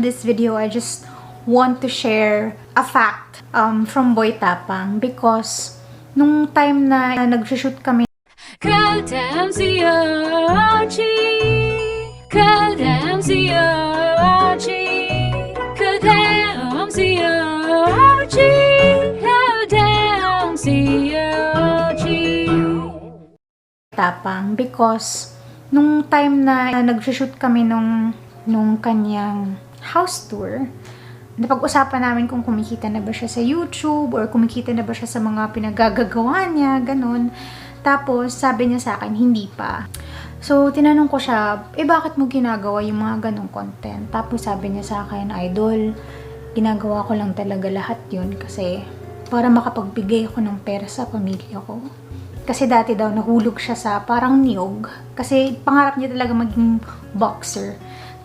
This video, I just want to share a fact um, from Boy Tapang because nung time na nag-shoot kami Kadam Ziyaji Kadam Ziyaji Kadam Ziyaji Kadam Ziyaji Tapang because nung time na nag-shoot kami nung, nung kanyang house tour, napag-usapan namin kung kumikita na ba siya sa YouTube or kumikita na ba siya sa mga pinagagagawa niya, ganun. Tapos, sabi niya sa akin, hindi pa. So, tinanong ko siya, eh bakit mo ginagawa yung mga ganong content? Tapos sabi niya sa akin, idol, ginagawa ko lang talaga lahat yun kasi para makapagbigay ako ng pera sa pamilya ko. Kasi dati daw nahulog siya sa parang niyog. Kasi pangarap niya talaga maging boxer.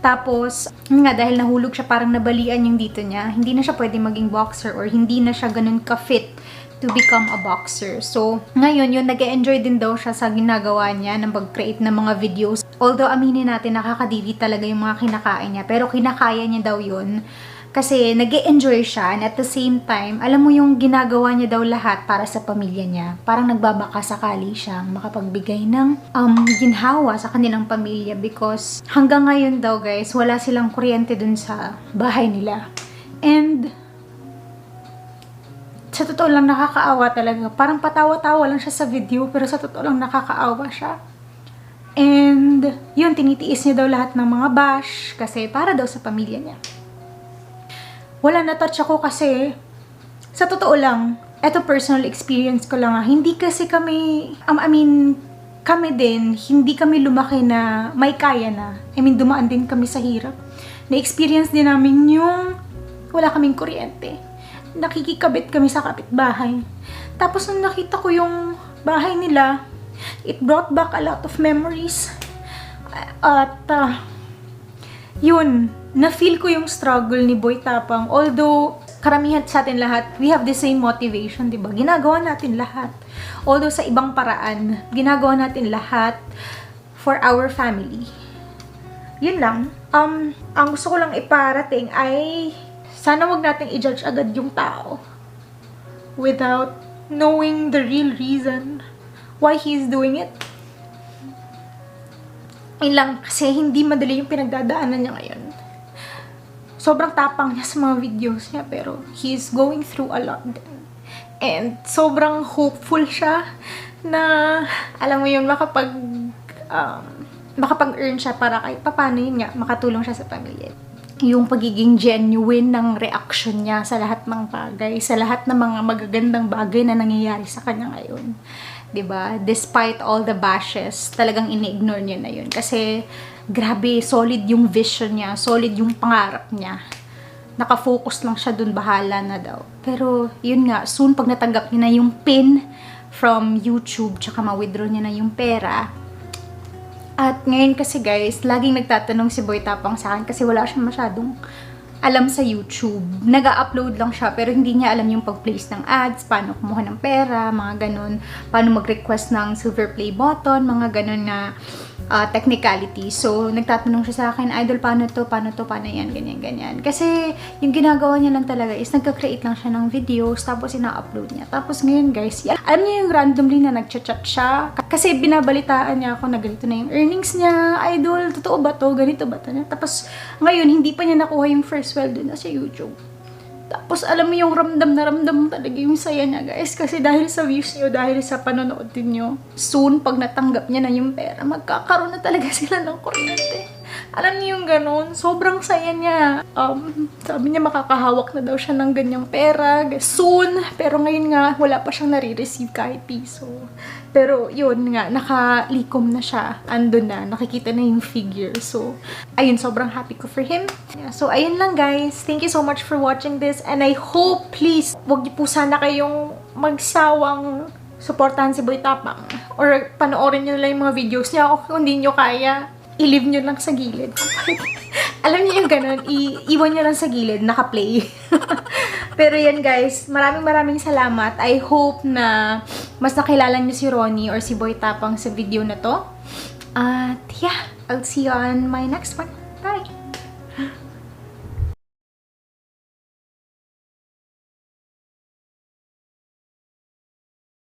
Tapos, nga, dahil nahulog siya, parang nabalian yung dito niya, hindi na siya pwede maging boxer or hindi na siya ganun ka-fit to become a boxer. So, ngayon, yun, nag enjoy din daw siya sa ginagawa niya ng pag-create ng mga videos. Although, aminin natin, nakakadiri talaga yung mga kinakain niya. Pero kinakaya niya daw yun kasi nag enjoy siya and at the same time, alam mo yung ginagawa niya daw lahat para sa pamilya niya. Parang nagbabaka sakali siyang makapagbigay ng um, ginhawa sa kanilang pamilya because hanggang ngayon daw guys, wala silang kuryente dun sa bahay nila. And sa totoo lang nakakaawa talaga. Parang patawa-tawa lang siya sa video pero sa totoo lang nakakaawa siya. And yun, tinitiis niya daw lahat ng mga bash kasi para daw sa pamilya niya wala na touch ako kasi sa totoo lang, eto personal experience ko lang ah, hindi kasi kami, um, I mean, kami din, hindi kami lumaki na may kaya na. I mean, dumaan din kami sa hirap. Na-experience din namin yung wala kaming kuryente. Nakikikabit kami sa kapitbahay. Tapos nung nakita ko yung bahay nila, it brought back a lot of memories. At, uh, yun, na-feel ko yung struggle ni Boy Tapang. Although, karamihan sa atin lahat, we have the same motivation, di ba? Ginagawa natin lahat. Although sa ibang paraan, ginagawa natin lahat for our family. Yun lang. Um, ang gusto ko lang iparating ay sana wag nating i-judge agad yung tao without knowing the real reason why he's doing it. Yun lang, kasi hindi madali yung pinagdadaanan niya ngayon sobrang tapang niya sa mga videos niya pero he's going through a lot. And sobrang hopeful siya na alam mo yun makapag um, makapag-earn siya para kahit papano yun nga makatulong siya sa pamilya. Yung pagiging genuine ng reaction niya sa lahat ng bagay, sa lahat ng mga magagandang bagay na nangyayari sa kanya ngayon. 'di ba? Despite all the bashes, talagang ini-ignore niya na 'yun kasi grabe, solid yung vision niya, solid yung pangarap niya. Nakafocus lang siya dun, bahala na daw. Pero, yun nga, soon pag natanggap niya na yung pin from YouTube, tsaka ma-withdraw niya na yung pera, at ngayon kasi guys, laging nagtatanong si Boy Tapang sa akin kasi wala siyang masyadong alam sa YouTube. Nag-upload lang siya pero hindi niya alam yung pag-place ng ads, paano kumuha ng pera, mga ganun, paano mag-request ng silver play button, mga ganun na uh, technicality. So, nagtatanong siya sa akin, idol, paano to, paano to, paano yan, ganyan, ganyan. Kasi, yung ginagawa niya lang talaga is nagka-create lang siya ng videos, tapos ina-upload niya. Tapos ngayon, guys, yan, alam niyo yung randomly na nag-chat siya. Kasi binabalitaan niya ako na ganito na yung earnings niya, idol, totoo ba to, ganito ba to. Tapos, ngayon, hindi pa niya nakuha yung first sweldo na sa YouTube. Tapos, alam mo yung ramdam na ramdam talaga yung saya niya, guys. Kasi dahil sa views niyo, dahil sa panonood niyo, soon, pag natanggap niya na yung pera, magkakaroon na talaga sila ng kuryente. Alam niyo yung ganun, sobrang saya niya. Um, sabi niya makakahawak na daw siya ng ganyang pera, soon. Pero ngayon nga, wala pa siyang nare-receive kahit piso. Pero yun nga, nakalikom na siya. Ando na, nakikita na yung figure. So, ayun, sobrang happy ko for him. Yeah, so, ayun lang guys. Thank you so much for watching this. And I hope, please, wag niyo po sana kayong magsawang supportahan si Boy Tapang. Or panoorin niyo lang yung mga videos niya. Kung hindi niyo kaya, i-leave nyo lang sa gilid. Alam niyo yung ganun, i-iwan nyo lang sa gilid, naka-play. Pero yan guys, maraming maraming salamat. I hope na mas nakilala niyo si Ronnie or si Boy Tapang sa video na to. At yeah, I'll see you on my next one.